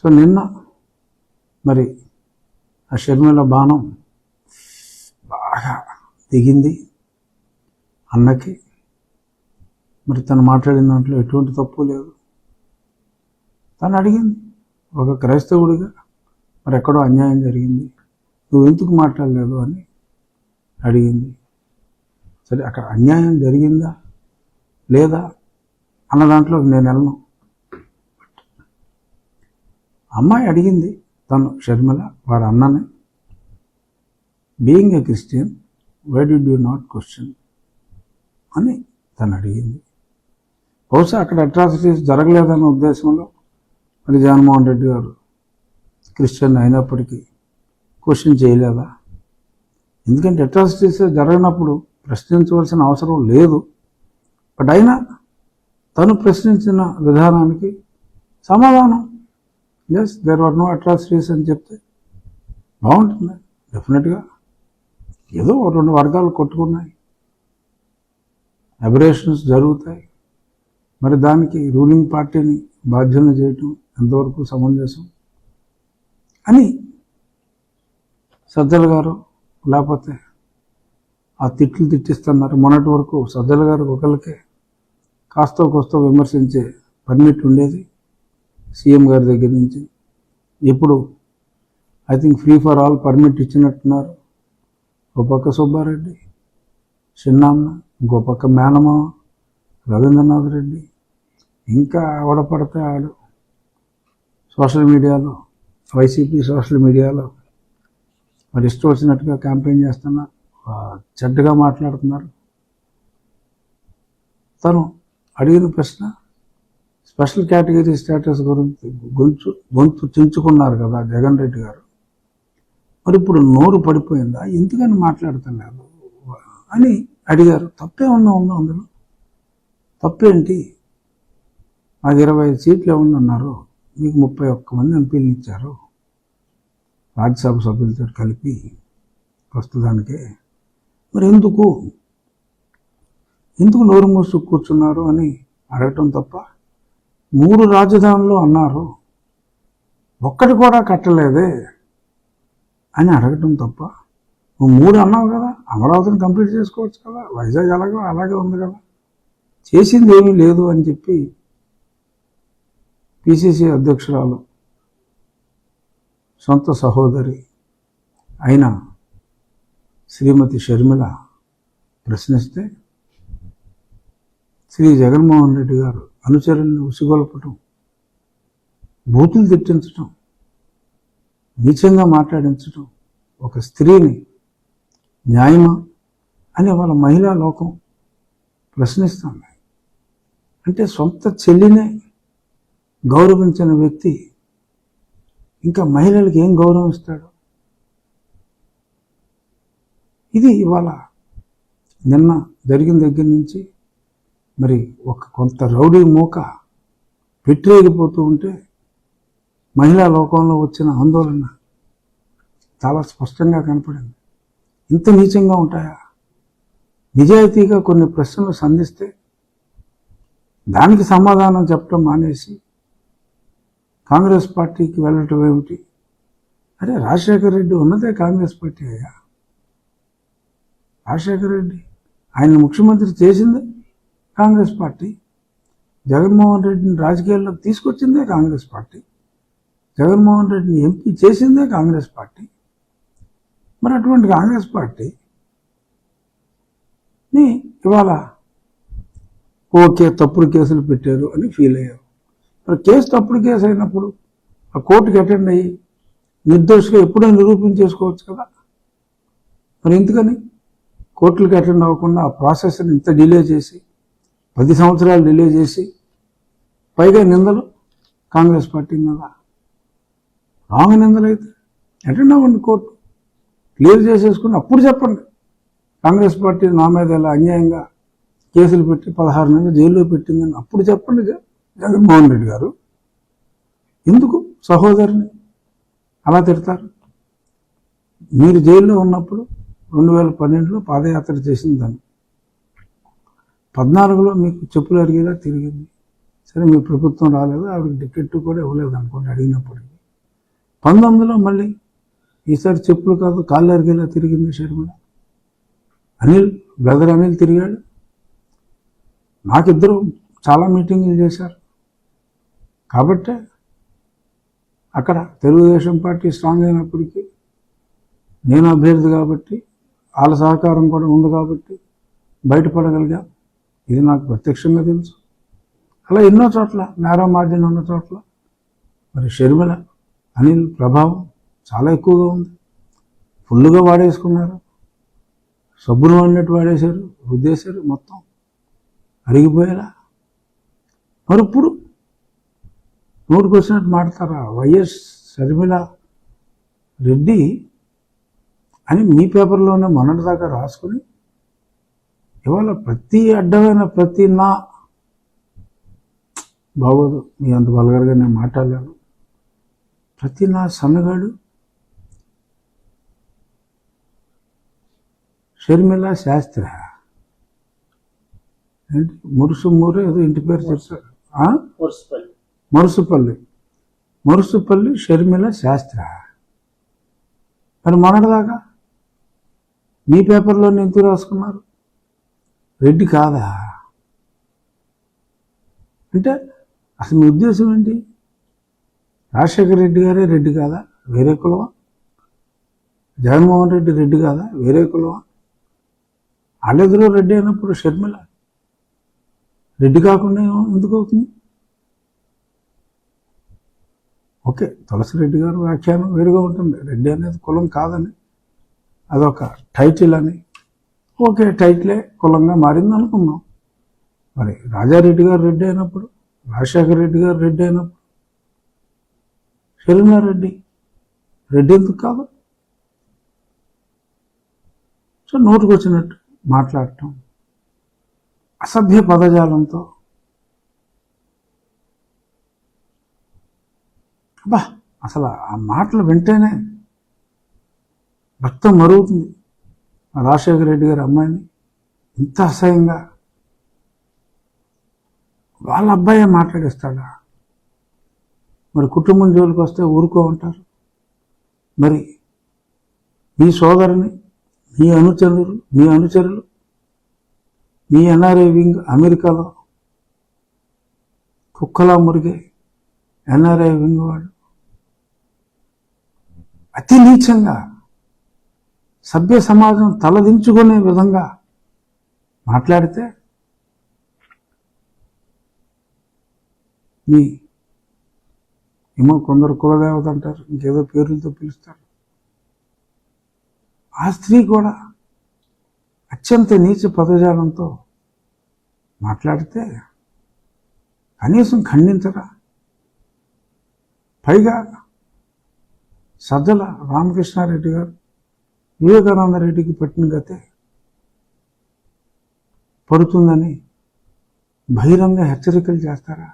So నిన్న మరి ఆ షర్మిల బాణం బాగా దిగింది అన్నకి. మరి తను మాట్లాడిన దాంట్లో ఎటువంటి తప్పు లేదు. తను అడిగింది ఒక క్రైస్తవుడిగా మరి ఎక్కడో అన్యాయం జరిగింది నువ్వు ఎందుకు మాట్లాడలేదు అని అడిగింది. సరే అక్కడ అన్యాయం జరిగిందా లేదా అన్న దాంట్లో నేను వెళ్ళను. అమ్మాయి అడిగింది తను షర్మిల వారి అన్నని being a Christian why did you not question అని తను అడిగింది. బహుశా అక్కడ అట్రాసిటీస్ జరగలేదన్న ఉద్దేశంలో మరి జగన్మోహన్ రెడ్డి గారు క్రిస్టియన్ అయినప్పటికీ క్వశ్చన్ చేయలేదా? ఎందుకంటే అట్రాసిటీస్ జరగనప్పుడు ప్రశ్నించవలసిన అవసరం లేదు. బట్ అయినా తను ప్రశ్నించిన విధానానికి సమాధానం yes there are no atrocities అని చెప్తే బాగుంటుంది డెఫినెట్గా ఏదో రెండు వర్గాలు కొట్టుకున్నాయి. అబరేషన్స్ జరుగుతాయి. మరి దానికి రూలింగ్ పార్టీని బాధ్యతలు చేయటం ఎంతవరకు సమంజసం? అని సజ్జల గారు లేకపోతే ఆ తిట్లు తిట్టిస్తున్నారు. మొన్నటి వరకు సజ్జల గారు ఒకరికే కాస్త కోస్త విమర్శించే పర్మిట్ ఉండేది. సీఎం గారి దగ్గర నుంచి. ఇప్పుడు I think free for all permit ఇచ్చినట్టున్నారు. ఒక పక్క సుబ్బారెడ్డి చిన్నాన్న ఇంకో పక్క మేనమామ రవీంద్రనాథ్ రెడ్డి. ఇంకా ఎవడపడితే ఆడు. సోషల్ మీడియాలో వైసీపీ సోషల్ మీడియాలో. మరి ఇష్టం వచ్చినట్టుగా క్యాంపెయిన్ చేస్తున్నారు చెడ్డగా మాట్లాడుతున్నారు. తను అడిగిన ప్రశ్న స్పెషల్ కేటగిరీ స్టేటస్ గురించి గొంతు గొంతు చించుకున్నారు కదా జగన్ రెడ్డి గారు. మరి ఇప్పుడు నోరు పడిపోయిందా? ఎందుకని మాట్లాడుతున్నారు? అని అడిగారు. తప్పే ఉందా ఉందా అందులో? తప్పేంటి? మాకు ఇరవై ఐదు సీట్లు ఏమన్నా ఉన్నారు? మీకు ముప్పై ఒక్క మంది ఎంపీలు ఇచ్చారు. రాజ్యసభ సభ్యులతో కలిపి ప్రస్తుతానికే. మరి ఎందుకు? ఎందుకు నోరు మూసు కూర్చున్నారు అని అడగటం తప్ప? మూడు రాజధానులు అన్నారు. ఒక్కటి కూడా కట్టలేదే అని అడగటం తప్ప నువ్వు మూడు అన్నావు కదా అమరావతిని కంప్లీట్ చేసుకోవచ్చు కదా వైజాగ్ అలాగే అలాగే ఉంది కదా. చేసింది ఏమీ లేదు అని చెప్పి పిసిసి అధ్యక్షురాలు సొంత సహోదరి అయిన శ్రీమతి షర్మిల ప్రశ్నిస్తే శ్రీ జగన్మోహన్ రెడ్డి గారు అనుచరుల్ని ఉసిగొల్పటం బూతులు తిట్టించటం నీచంగా మాట్లాడించటం ఒక స్త్రీని న్యాయమా అని వాళ్ళ మహిళా లోకం ప్రశ్నిస్తుంది. అంటే సొంత చెల్లినే గౌరవించిన వ్యక్తి ఇంకా మహిళలకు ఏం గౌరవం ఇస్తాడు ఇది ఇవాళ నిన్న జరిగిన దగ్గర నుంచి మరి ఒక కొంత రౌడీ మూక పెట్టిరేగిపోతూ ఉంటే మహిళా లోకంలో వచ్చిన ఆందోళన చాలా స్పష్టంగా కనపడింది. ఇంత నీచంగా ఉంటాయా? నిజాయితీగా కొన్ని ప్రశ్నలు సంధిస్తే దానికి సమాధానం చెప్పడం మానేసి కాంగ్రెస్ పార్టీకి వెళ్ళటం ఏమిటి? అరే రాజశేఖర రెడ్డి ఉన్నదే కాంగ్రెస్ పార్టీ అయ్యా. రాజశేఖర రెడ్డి ఆయన ముఖ్యమంత్రి చేసిందే? కాంగ్రెస్ పార్టీ. జగన్మోహన్ రెడ్డిని రాజకీయాల్లోకి తీసుకొచ్చిందే కాంగ్రెస్ పార్టీ. జగన్మోహన్ రెడ్డిని ఎంపీ చేసిందే కాంగ్రెస్ పార్టీ. మరి అటువంటి కాంగ్రెస్ పార్టీ ని ఇవాళ ఓకే తప్పుడు కేసులు పెట్టారు అని ఫీల్ అయ్యారు. మరి కేసు తప్పుడు కేసు అయినప్పుడు ఆ కోర్టుకి అటెండ్ అయ్యి నిర్దోషిగా ఎప్పుడైనా నిరూపించేసుకోవచ్చు కదా. మరి ఎందుకని? కోర్టులకు అటెండ్ అవ్వకుండా ఆ ప్రాసెస్ని ఇంత డిలే చేసి పది సంవత్సరాలు డిలే చేసి పైగా నిందలు కాంగ్రెస్ పార్టీ మీద. రాంగ్ నిందలు అయితే అటెండ్ అవ్వండి కోర్టు. క్లియర్ చేసేసుకుని అప్పుడు చెప్పండి. కాంగ్రెస్ పార్టీ నా మీద ఇలా అన్యాయంగా కేసులు పెట్టి పదహారు నెలలు జైల్లో పెట్టిందని అప్పుడు చెప్పండి జగన్మోహన్ రెడ్డి గారు. ఎందుకు సహోదరిని అలా తిడతారు? మీరు జైల్లో ఉన్నప్పుడు రెండు వేల పన్నెండులో పాదయాత్ర చేసింది దాన్ని పద్నాలుగులో మీకు చెప్పులు అరిగేలా తిరిగింది. సరే మీ ప్రభుత్వం రాలేదు ఆవిడకి టికెట్ కూడా ఇవ్వలేదు అనుకోండి అడిగినప్పటికీ. పంతొమ్మిదిలో మళ్ళీ ఈసారి చెప్పులు కాదు కాళ్ళు అరిగేలా తిరిగింది షర్మిల అనిల్ బ్రదర్ అనిల్ తిరిగాడు. నాకిద్దరు చాలా మీటింగులు చేశారు. కాబట్టే అక్కడ తెలుగుదేశం పార్టీ స్ట్రాంగ్ అయినప్పటికీ నేను అభ్యర్థి కాబట్టి వాళ్ళ సహకారం కూడా ఉంది కాబట్టి బయటపడగలిగా. ఇది నాకు ప్రత్యక్షంగా తెలుసు. అలా ఎన్నో చోట్ల నేరా మార్జిన్ ఉన్న చోట్ల. మరి షర్మిల అనిల్ ప్రభావం చాలా ఎక్కువగా ఉంది. ఫుల్గా వాడేసుకున్నారు. సబ్బును వాడినట్టు వాడేశారు రుద్దేశారు మొత్తం. అరిగిపోయేలా. మరి ఇప్పుడు నోటికి వచ్చినట్టు మాడతారా వైఎస్ షర్మిల రెడ్డి అని మీ పేపర్లోనే మొన్నటిదాకా రాసుకుని ఇవాళ ప్రతి అడ్డమైన ప్రతి నా. బాగోదు మీ అంత బలగరగా నేను మాట్లాడలేను. ప్రతి నా సన్నగాడు. షర్మిల శాస్త్రి. ఏంటి? మురుసు మూరు ఏదో ఇంటి పేరు? మున్సిపల్ మరుసుపల్లి. మరుసుపల్లి. షర్మిల శాస్త్ర. మరి మొన్నటిదాకా? మీ పేపర్లో ఎందుకు రాసుకున్నారు? రెడ్డి కాదా? అంటే అసలు మీ ఉద్దేశం ఏంటి? రాజశేఖర రెడ్డి గారే రెడ్డి కాదా? వేరే కులవా జగన్మోహన్ రెడ్డి రెడ్డి కాదా? వేరే కులవా వాళ్ళెదురు రెడ్డి అయినప్పుడు షర్మిల. రెడ్డి కాకుండా ఎందుకు అవుతుంది? ఓకే తులసిరెడ్డి గారు వ్యాఖ్యానం వేరుగా ఉంటుంది. రెడ్డి అనేది కులం కాదని అదొక టైటిల్ అని ఓకే టైట్లే కులంగా మారింది అనుకుందాం. మరి రాజారెడ్డి గారు రెడ్డి అయినప్పుడు రాజశేఖర రెడ్డి గారు రెడ్డి అయినప్పుడు రెడ్డి రెడ్డి ఎందుకు కాదు? సో నోటుకు వచ్చినట్టు మాట్లాడటం అసభ్య పదజాలంతో. అబ్బా అసలు ఆ మాటలు వింటేనే రక్తం మరుగుతుంది. రాజశేఖర రెడ్డి గారి అమ్మాయిని ఇంత అసహ్యంగా వాళ్ళ అబ్బాయే మాట్లాడిస్తాడా? మరి కుటుంబం జోలికి వస్తే ఊరుకో ఉంటారు మరి మీ సోదరుని మీ అనుచరులు మీ అనుచరులు మీ ఎన్ఆర్ఐ వింగ్ అమెరికాలో కుక్కలా మురిగే ఎన్ఆర్ఐ వింగ్ వాడు అతి నీచంగా సభ్య సమాజం తలదించుకునే విధంగా మాట్లాడితే మీ ఏమో కొందరు కులదేవత అంటారు ఇంకేదో పేర్లతో పిలుస్తారు. ఆ స్త్రీ కూడా అత్యంత నీచ పదజాలంతో మాట్లాడితే కనీసం ఖండించరా? పైగా సజ్జల రామకృష్ణారెడ్డి గారు వివేకానంద రెడ్డికి పెట్టిన గతే పడుతుందని బహిరంగ హెచ్చరికలు చేస్తారా?